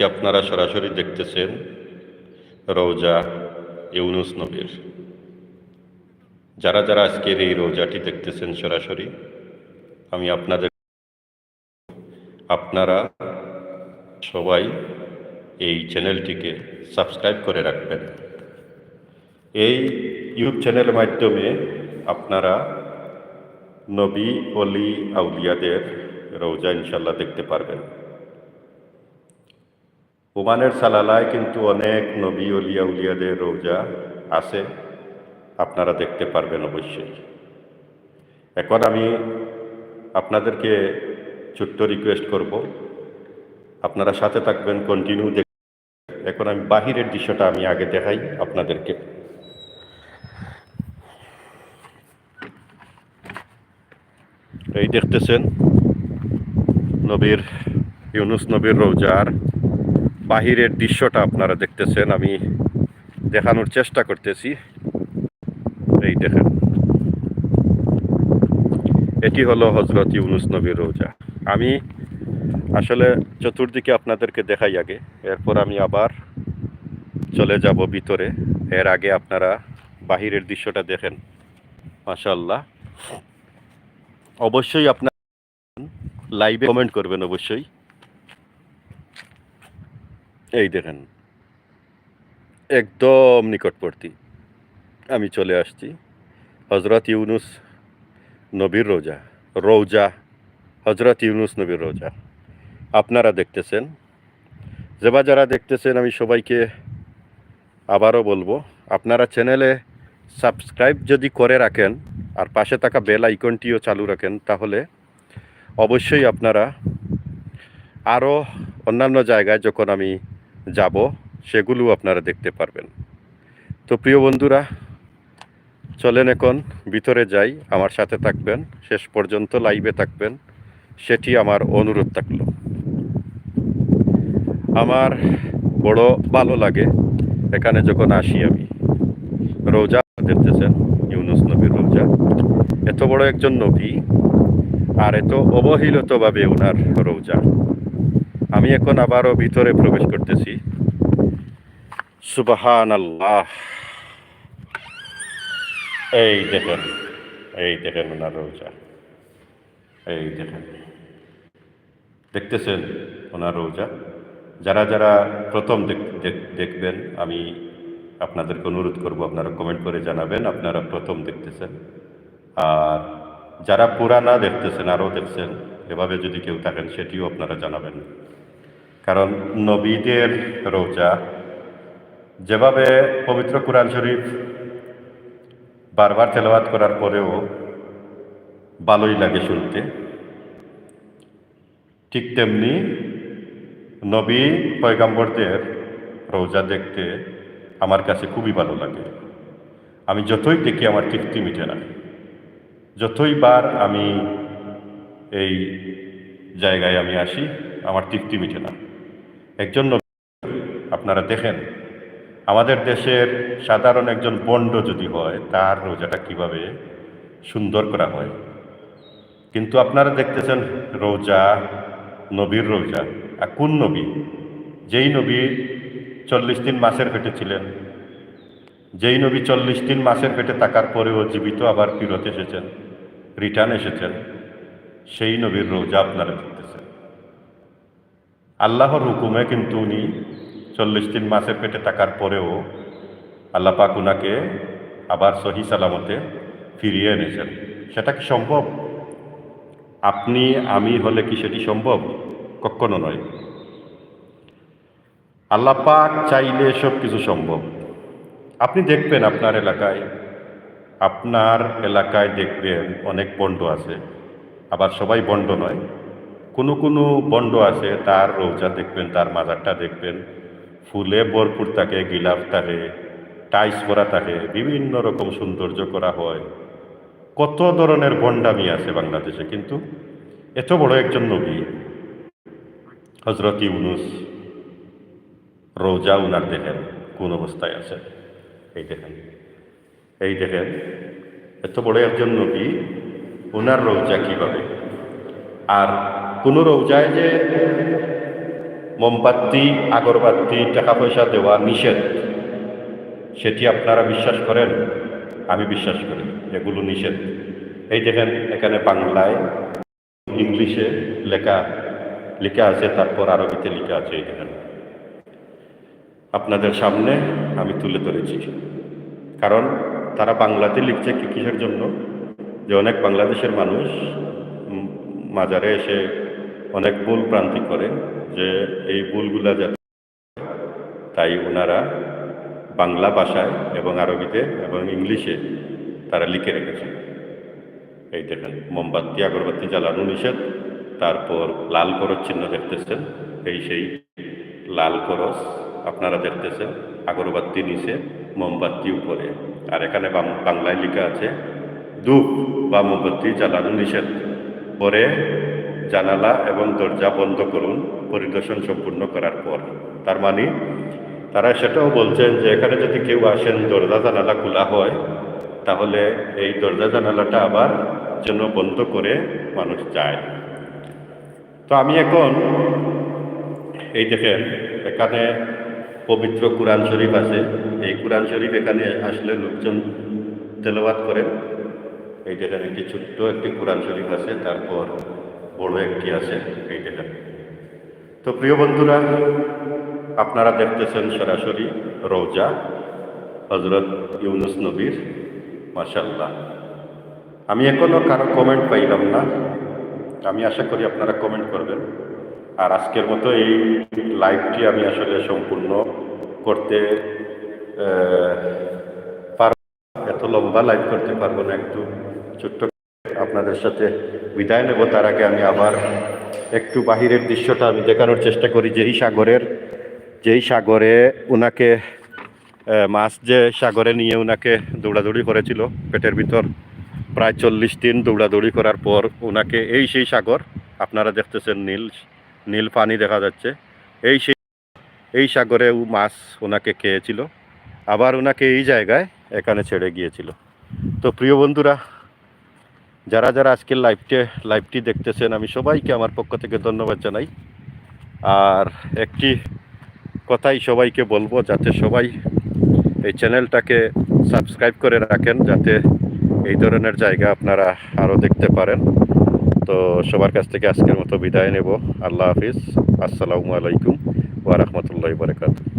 আজকে আপনারা সরাসরি দেখতেছেন রৌজা ইউনুস নবীর। যারা যারা আজকের এই রোজাটি দেখতেছেন সরাসরি, আমি আপনাদের আপনারা সবাই এই চ্যানেলটিকে সাবস্ক্রাইব করে রাখবেন। এই ইউটিউব চ্যানেলের মাধ্যমে আপনারা নবী, অলি, আউলিয়াদের রোজা ইনশাল্লাহ দেখতে পারবেন। ওমানের সালালায় কিন্তু অনেক নবী অলিয়া উলিয়াদের রোজা আছে। আপনারা দেখতে পারবেন অবশ্যই। এখন আমি আপনাদেরকে ছোট্ট রিকোয়েস্ট করব। আপনারা সাথে থাকবেন কন্টিনিউ দেখ এখন আমি বাহিরের দৃশ্যটা আমি আগে দেখাই আপনাদেরকে। এই দেখতেছেন নবীর ইউনুস নবীর রোজার বাহিরের দৃশ্যটা আপনারা দেখতেছেন, আমি দেখানোর চেষ্টা করতেছি। এই দেখেন। এটি হলো হজরত ইউনুস নবীর রোজা। আমি আসলে চতুর্দিকে আপনাদেরকে দেখাই আগে, এরপর আমি আবার চলে যাব ভিতরে। এর আগে আপনারা বাহিরের দৃশ্যটা দেখেন মাশাল্লাহ অবশ্যই আপনার লাইভে কমেন্ট করবেন অবশ্যই। এই দেখেন, একদম নিকটবর্তী। আমি চলে আসছি হজরত ইউনুস নবীর রোজা, রৌজা হজরত ইউনুস নবীর রোজা। আপনারা দেখতেছেন যেবা যারা দেখতেছেন, আমি সবাইকে আবারও বলব, আপনারা চ্যানেলে সাবস্ক্রাইব যদি করে রাখেন আর পাশে থাকা বেল আইকনটিও চালু রাখেন, তাহলে অবশ্যই আপনারা আরও অন্যান্য জায়গায় যখন আমি যাব সেগুলো আপনারা দেখতে পারবেন। তো প্রিয় বন্ধুরা, চলেন এখন ভিতরে যাই, আমার সাথে থাকবেন, শেষ পর্যন্ত লাইভে থাকবেন, সেটি আমার অনুরোধ থাকল। আমার বড় ভালো লাগে এখানে যখন আসি আমি। রোজা দেখতেছেন, ইউনুস নবীর রোজা। এত বড় একজন নবী আর এত অবহেলিতভাবে ওনার রোজা। আমি এখন আবারও ভিতরে প্রবেশ করতেছি। সুবাহান আল্লাহ এই দেখেন এই দেখেন ওনার রোজা। এই দেখেন। দেখতেছেন ওনার রোজা? যারা যারা প্রথম দেখ- দেখ- দেখবেন, আমি আপনাদেরকে অনুরোধ করব, আপনারা কমেন্ট করে জানাবেন, আপনারা প্রথম দেখতেছেন। আর যারা পুরানা দেখতেছেন, আরও দেখছেন, এভাবে যদি কেউ থাকেন, সেটিও আপনারা জানাবেন। কারণ নবীদের রোজা যেভাবে পবিত্র কোরআন শরীফ বারবার তেলাওয়াত করার পরেও ভালোই লাগে শুনতে, ঠিক তেমনি নবী পয়গাম্বরদের রোজা দেখতে আমার কাছে খুবই ভালো লাগে। আমি যতই দেখি আমার তৃপ্তি মিটে না। যতই বার আমি এই জায়গায় আমি আসি, আমার তৃপ্তি মিটে না। একজন আপনারা দেখেন, আমাদের দেশের সাধারণ একজন বন্ড যদি হয়, তার রোজাটা কীভাবে সুন্দর করা হয়? কিন্তু আপনারা দেখতেছেন রোজা, নবীর রোজা, আর কোন নবী? যেই নবী চল্লিশ দিন মাসের পেটে ছিলেন, যেই নবী চল্লিশ দিন মাসের পেটে থাকার পরেও জীবিত আবার ফিরত এসেছেন, রিটার্ন এসেছেন, সেই নবীর রোজা আপনারা দেখতেছেন। আল্লাহর হুকুমে কিন্তু উনি চল্লিশ দিন মাসের পেটে থাকার পরেও আল্লাহ পাক উনাকে আবার সহি সালামতে ফিরিয়ে এনেছেন। সেটা কি সম্ভব? আপনি আমি হলে কি সেটি সম্ভব? কখনো নয়। আল্লাহ পাক চাইলে সব কিছু সম্ভব। আপনি দেখবেন আপনার এলাকায় আপনার এলাকায় দেখবেন অনেক বন্ড আছে। আবার সবাই বন্ড নয়। কোনো কোনো বন্ড আছে, তার রৌজা দেখবেন, তার মাজারটা দেখবেন। ফুলে ভরপুর থাকে, গিলাফ থাকে টাইস করা থাকে, বিভিন্ন রকম সৌন্দর্য করা হয়। কত ধরনের বন্ডামি আছে বাংলাদেশে, কিন্তু এত বড় একজন নবী হজরত ইউনুস, রোজা উনার দেখেন, কোন অবস্থায় আছে? এই দেখেন এই দেখেন, এত বড় একজন নবী ওনার রোজা কীভাবে? আর কোন রোজায় যে মোমবাতি, আগরবাতি টাকা পয়সা দেওয়া নিষেধ, সেটি আপনারা বিশ্বাস করেন? আমি বিশ্বাস করি, এগুলো নিষেধ। এই দেখেন, এখানে বাংলায় ইংলিশে লেখা লেখা আছে, তারপর আরবিতে লেখা আছে, এই দেখেন। আপনাদের সামনে আমি তুলে ধরেছি। কারণ তারা বাংলাতে লিখছে কি কিসের জন্য? যে অনেক বাংলাদেশের মানুষ মাজারে এসে অনেক ভুল প্রান্তি করে যে এই ভুলগুলা যাতে তাই ওনারা বাংলা ভাষায় এবং আরবিতে এবং ইংলিশে তারা লিখে রেখেছে। এই দেখেন, মোমবাতি, আগরবাতি জ্বালানো নিষেধ, তারপর লাল করস চিহ্ন দেখতেছেন, এই সেই লাল করস আপনারা দেখতেছেন, আগরবাতি নিচে, মোমবাতি উপরে, আর এখানে বাংলায় লেখা আছে, ধূপ বা মোমবাতি জ্বালানো নিষেধ। পরে জানালা এবং দরজা বন্ধ করুন, পরিদর্শন সম্পূর্ণ করার পর। তার মানে তারা সেটাও বলছেন যে এখানে যদি কেউ আসেন, দরজা জানালা খোলা হয়, তাহলে এই দরজা জানালাটা আবার যেন বন্ধ করে মানুষ যায়। তো আমি এখন, এই দেখেন, এখানে পবিত্র কোরআন শরীফ আছে। এই কোরআন শরীফ এখানে আসলে লোকজন তেলাওয়াত করেন। এই দেখেন, একটি ছোট্ট একটি কোরআন শরীফ আছে। তারপর বড় একটি আছে এই দেখেন তো প্রিয় বন্ধুরা, আপনারা দেখতেছেন সরাসরি রোজা হজরত ইউনুস নবীর মাশাল্লাহ আমি এখনও কারও কমেন্ট পাইলাম না। আমি আশা করি আপনারা কমেন্ট করবেন। আর আজকের মতো এই লাইভটি আমি আসলে সম্পূর্ণ করতে পারব এত লম্বা লাইভ করতে পারব না, একটু ছোট্ট আপনাদের সাথে বিদায় নেব। তার আগে আমি আবার একটু বাহিরের দৃশ্যটা আমি দেখানোর চেষ্টা করি। যেই সাগরের, যেই সাগরে ওনাকে মাছ যে সাগরে নিয়ে ওনাকে দৌড়াদৌড়ি করেছিল, পেটের ভিতর প্রায় চল্লিশ দিন দৌড়াদৌড়ি করার পর ওনাকে এই সেই সাগর, আপনারা দেখতেছেন নীল নীল পানি দেখা যাচ্ছে, এই সেই, এই সাগরে ও মাছ ওনাকে খেয়েছিল, আবার ওনাকে এই জায়গায় এখানে ছেড়ে গিয়েছিল। তো প্রিয় বন্ধুরা যারা যারা আজকের লাইভটি লাইভটি দেখতেছেন, আমি সবাইকে আমার পক্ষ থেকে ধন্যবাদ জানাই। আর একটি কথাই সবাইকে বলব, যাতে সবাই এই চ্যানেলটাকে সাবস্ক্রাইব করে রাখেন, যাতে এই ধরনের জায়গা আপনারা আরও দেখতে পারেন। তো সবার কাছ থেকে আজকের মতো বিদায় নেব। আল্লাহ হাফিজ। আসসালামু আলাইকুম ওয়া বারাকাতুহু।